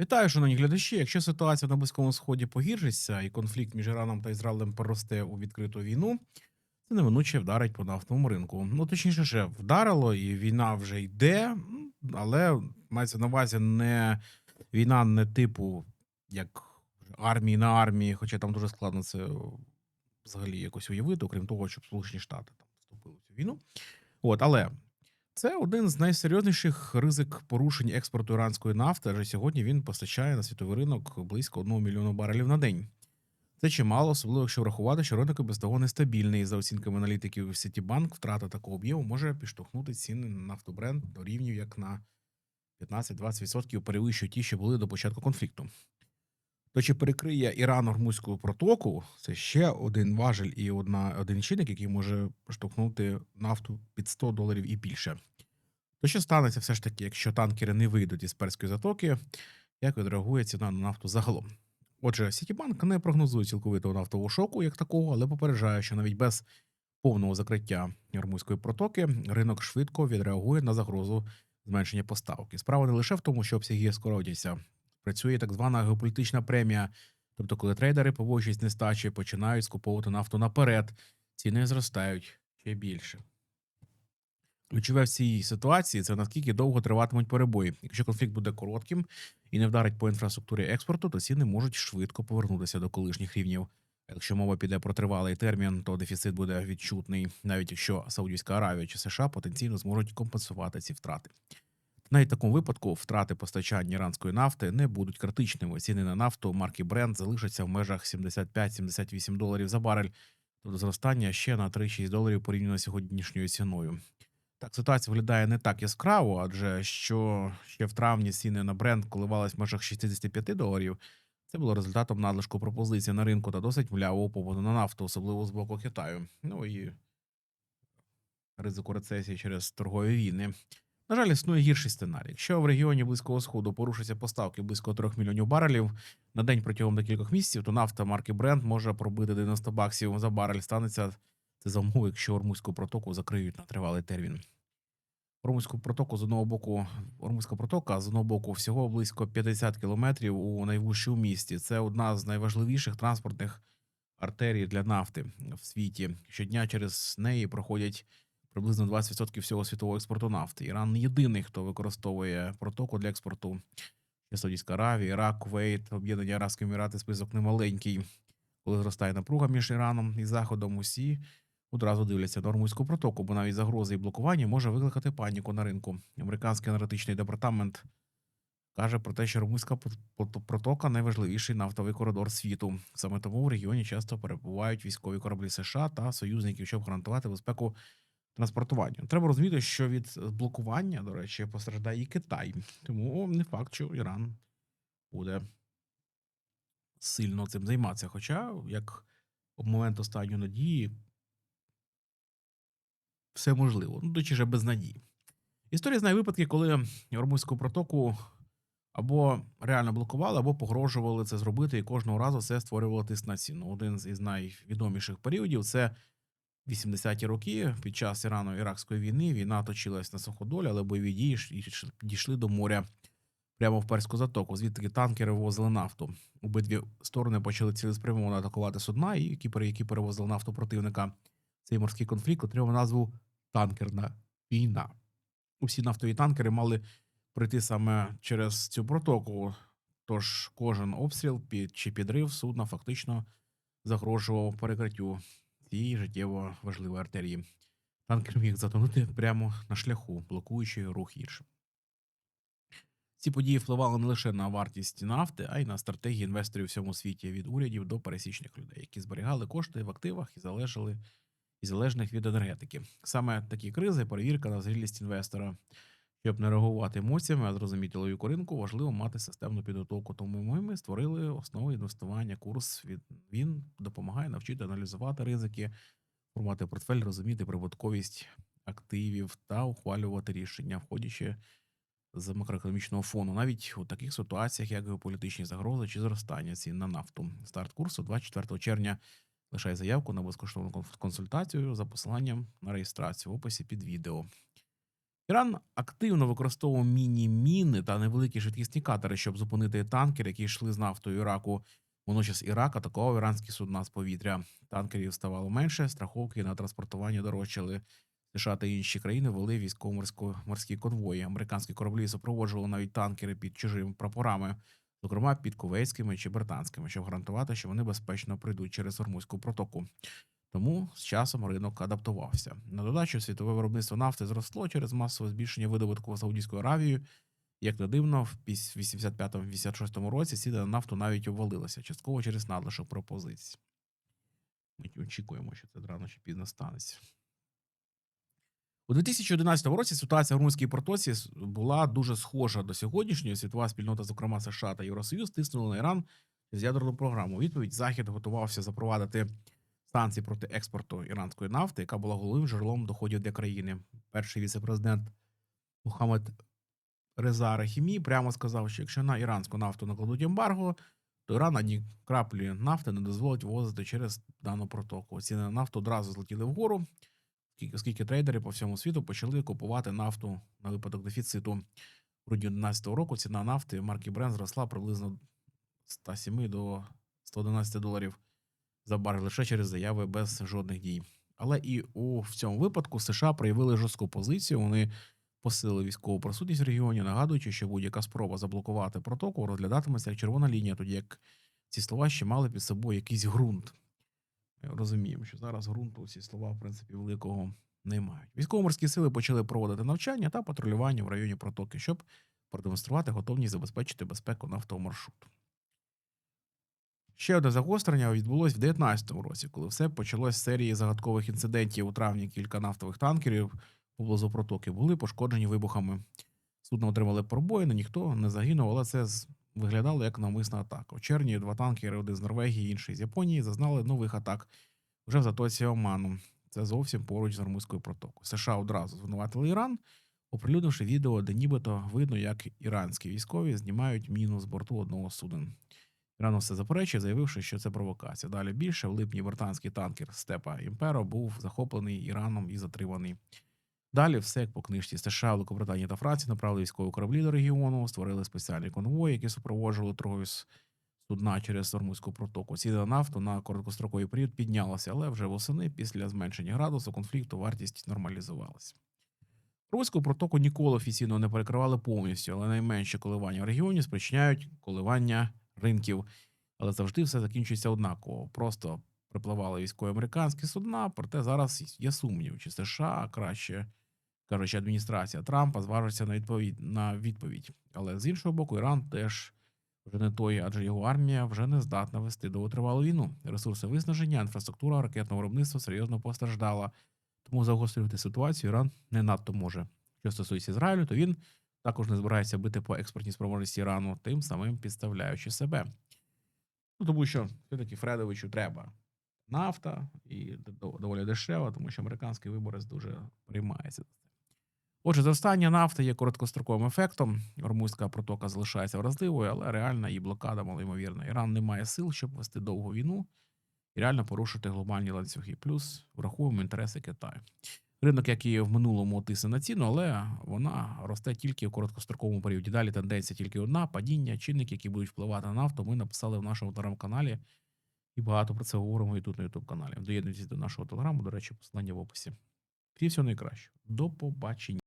Вітаю, шановні глядачі. Якщо ситуація на Близькому Сході погіршиться і конфлікт між Іраном та Ізраїлем переросте у відкриту війну, це неминуче вдарить по нафтовому ринку. Ну точніше, ще вдарило, і війна вже йде, але мається на увазі не війна не типу як армії на армії, хоча там дуже складно це взагалі якось уявити, окрім того, щоб Сполучені Штати там вступили в цю війну. От, але це один з найсерйозніших ризик порушень експорту іранської нафти, адже сьогодні він постачає на світовий ринок близько 1 мільйону барелів на день. Це чимало, особливо якщо врахувати, що ринок без того нестабільний. За оцінками аналітиків Citibank, втрата такого об'єму може підштовхнути ціни на нафтобренд до рівнів як на 15-20% перевищують ті, що були до початку конфлікту. То чи перекриє Іран Ормузьку протоку, це ще один важель і одна, один чинник, який може штовхнути нафту під 100 доларів і більше. То що станеться все ж таки, якщо танкери не вийдуть із перської затоки, як відреагує ціна на нафту загалом? Отже, Сітібанк не прогнозує цілковитого нафтового шоку як такого, але попереджає, що навіть без повного закриття Ормузької протоки ринок швидко відреагує на загрозу зменшення поставок. І справа не лише в тому, що обсяги скоротяться. Працює так звана геополітична премія. Тобто, коли трейдери, поводячись нестачі, починають скуповувати нафту наперед, ціни зростають ще більше. Ключове в цій ситуації це наскільки довго триватимуть перебої. Якщо конфлікт буде коротким і не вдарить по інфраструктурі експорту, то ціни можуть швидко повернутися до колишніх рівнів. Якщо мова піде про тривалий термін, то дефіцит буде відчутний, навіть якщо Саудівська Аравія чи США потенційно зможуть компенсувати ці втрати. Навіть в такому випадку втрати постачання іранської нафти не будуть критичними. Ціни на нафту марки Brent залишаться в межах 75-78 доларів за барель, тобто зростання ще на 3-6 доларів порівняно з сьогоднішньою ціною. Так, ситуація виглядає не так яскраво, адже що ще в травні ціни на бренд коливались в межах 65 доларів. Це було результатом надлишку пропозицій на ринку та досить млявого попиту на нафту, особливо з боку Китаю. Ну і ризику рецесії через торгові війни. На жаль, існує гірший сценарій. Якщо в регіоні Близького Сходу порушаться поставки близько 3 мільйонів барелів на день протягом декількох місяців, то нафта марки Brent може пробити 90 баксів за барель. Станеться це за умови, якщо Ормузьку протоку закриють на тривалий термін. Ормузьку протоку з одного боку, Ормузька протока з одного боку всього близько 50 кілометрів у найвужчому місті. Це одна з найважливіших транспортних артерій для нафти в світі. Щодня через неї проходять приблизно 20% всього світового експорту нафти. Іран єдиний, хто використовує протоку для експорту. Саудівська Аравія, Ірак, Кувейт, Об'єднані Арабські Емірати, список немаленький. Коли зростає напруга між Іраном і Заходом, усі одразу дивляться на Ормузьку протоку, бо навіть загрози і блокування може викликати паніку на ринку. Американський аналітичний департамент каже про те, що Ормузька протока найважливіший нафтовий коридор світу. Саме тому в регіоні часто перебувають військові кораблі США та союзників, щоб гарантувати безпеку транспортування. Треба розуміти, що від блокування, до речі, постраждає і Китай. Тому не факт, що Іран буде сильно цим займатися. Хоча, як в момент останньої надії, все можливо. Ну, точніше, без надії. Історія знає випадки, коли Ормузьку протоку або реально блокували, або погрожували це зробити, і кожного разу це створювало тиск на ціну. Один із найвідоміших періодів це 80-ті роки під час Ірано-Іракської війни. Війна точилась на суходолі, але бойові дії дійшли до моря прямо в Перську затоку. Звідти танкери вивозили нафту. Обидві сторони почали цілеспрямовано атакувати судна, і які перевозили нафту противника. Цей морський конфлікт отримав назву танкерна війна. Усі нафтові танкери мали пройти саме через цю протоку. Тож кожен обстріл під чи підрив судна фактично загрожував перекриттю цієї життєво важливої артерії. Танкер міг затонути прямо на шляху, блокуючи рух іншим. Ці події впливали не лише на вартість нафти, а й на стратегії інвесторів у всьому світі від урядів до пересічних людей, які зберігали кошти в активах і залежали і залежних від енергетики. Саме такі кризи перевірка на зрілість інвестора. Щоб не реагувати емоціями, а зрозуміти логіку ринку, важливо мати системну підготовку. Тому ми створили основи інвестування. Курс він допомагає навчити аналізувати ризики, формувати портфель, розуміти прибутковість активів та ухвалювати рішення, входячи з макроекономічного фону, навіть у таких ситуаціях, як геополітичні загрози чи зростання цін на нафту. Старт курсу 24 червня. Лишай заявку на безкоштовну консультацію за посиланням на реєстрацію в описі під відео. Іран активно використовував міні-міни та невеликі швидкісні катери, щоб зупинити танкери, які йшли з нафтою Іраку. Водночас Ірак атакував іранські судна з повітря. Танкерів ставало менше, страховки на транспортування дорожчали. США та інші країни вели військово-морські конвої. Американські кораблі супроводжували навіть танкери під чужими прапорами, зокрема під кувейськими чи британськими, щоб гарантувати, що вони безпечно пройдуть через Ормузьку протоку. Тому з часом ринок адаптувався. На додачу світове виробництво нафти зросло через масове збільшення видобутку Саудівською Аравією. Як не дивно, в піс- 85-86 році ціни на нафту навіть обвалилися, частково через надлишок пропозицій. Ми очікуємо, що це рано чи пізно станеться. У 2011 році ситуація в Румунській протоці була дуже схожа до сьогоднішньої. Світова спільнота, зокрема США та Євросоюз, тиснули на Іран з ядерну програму. Відповідь Захід готувався запровадити санкції проти експорту іранської нафти, яка була головним джерелом доходів для країни. Перший віце-президент Мухаммед Реза Рахімі прямо сказав, що якщо на іранську нафту накладуть ембарго, то Іран ані краплі нафти не дозволить ввозити через дану протоку. Ціни на нафту одразу злетіли вгору, оскільки- трейдери по всьому світу почали купувати нафту на випадок дефіциту. В грудні 2011 року ціна нафти марки Brent зросла приблизно з 107 до 111 доларів за барель лише через заяви без жодних дій. Але і у в цьому випадку США проявили жорстку позицію. Вони посилили військову присутність в регіоні, нагадуючи, що будь-яка спроба заблокувати протоку розглядатиметься як червона лінія, тоді як ці слова ще мали під собою якийсь ґрунт. Розуміємо, що зараз ґрунту ці слова, в принципі, великого не мають. Військово-морські сили почали проводити навчання та патрулювання в районі протоки, щоб продемонструвати готовність забезпечити безпеку нафтового маршруту. Ще одне загострення відбулось в 2019 році, коли все почалось з серії загадкових інцидентів у травні. Кілька нафтових танкерів поблизу протоки були пошкоджені вибухами. Судно отримали пробоїни, ніхто не загинув, але це виглядало як навмисна атака. У червні два танкери, один з Норвегії, інший з Японії, зазнали нових атак вже в затоці Оману. Це зовсім поруч з Ормузькою протокою. США одразу звинуватили Іран, оприлюднивши відео, де нібито видно, як іранські військові знімають міну з борту одного суден. Іран все заперечує, заявивши, що це провокація. Далі більше в липні британський танкер Степа Імперо був захоплений Іраном і затриманий. Далі все як по книжці США, Великобританія та Франція направили військові кораблі до регіону, створили спеціальні конвої, які супроводжували торгові судна через Ормузьку протоку. Ціни на нафту на короткостроковий період піднялася, але вже восени після зменшення градусу конфлікту вартість нормалізувалася. Ормузьку протоку ніколи офіційно не перекривали повністю, але найменші коливання в регіоні спричиняють коливання ринків. Але завжди все закінчується однаково. Просто припливали військові американські судна, проте зараз є сумнів, чи США краще кажучи, адміністрація Трампа зважиться на відповідь на відповідь. Але з іншого боку, Іран теж вже не той, адже його армія вже не здатна вести довготривалу війну. Ресурси виснаження, інфраструктура ракетного виробництва серйозно постраждала. Тому загострювати ситуацію Іран не надто може. Що стосується Ізраїлю, то він також не збирається бити по експортній спроможності Ірану, тим самим підставляючи себе. Ну тому що все-таки Фредовичу треба нафта і доволі дешево, тому що американський виборець дуже приймається. Отже, зростання нафти є короткостроковим ефектом. Ормузька протока залишається вразливою, але реальна її блокада малоймовірна. Іран не має сил, щоб вести довгу війну і реально порушити глобальні ланцюги. Плюс враховуємо інтереси Китаю. Ринок, як і в минулому, тисне на ціну, але вона росте тільки в короткостроковому періоді. Далі тенденція тільки одна: падіння, чинники, які будуть впливати на нафту. Ми написали в нашому телеграм-каналі і багато про це говоримо і тут на Ютуб каналі. Доєднуйтесь до нашого телеграму. До речі, посилання в описі. Всі всього найкращого. До побачення.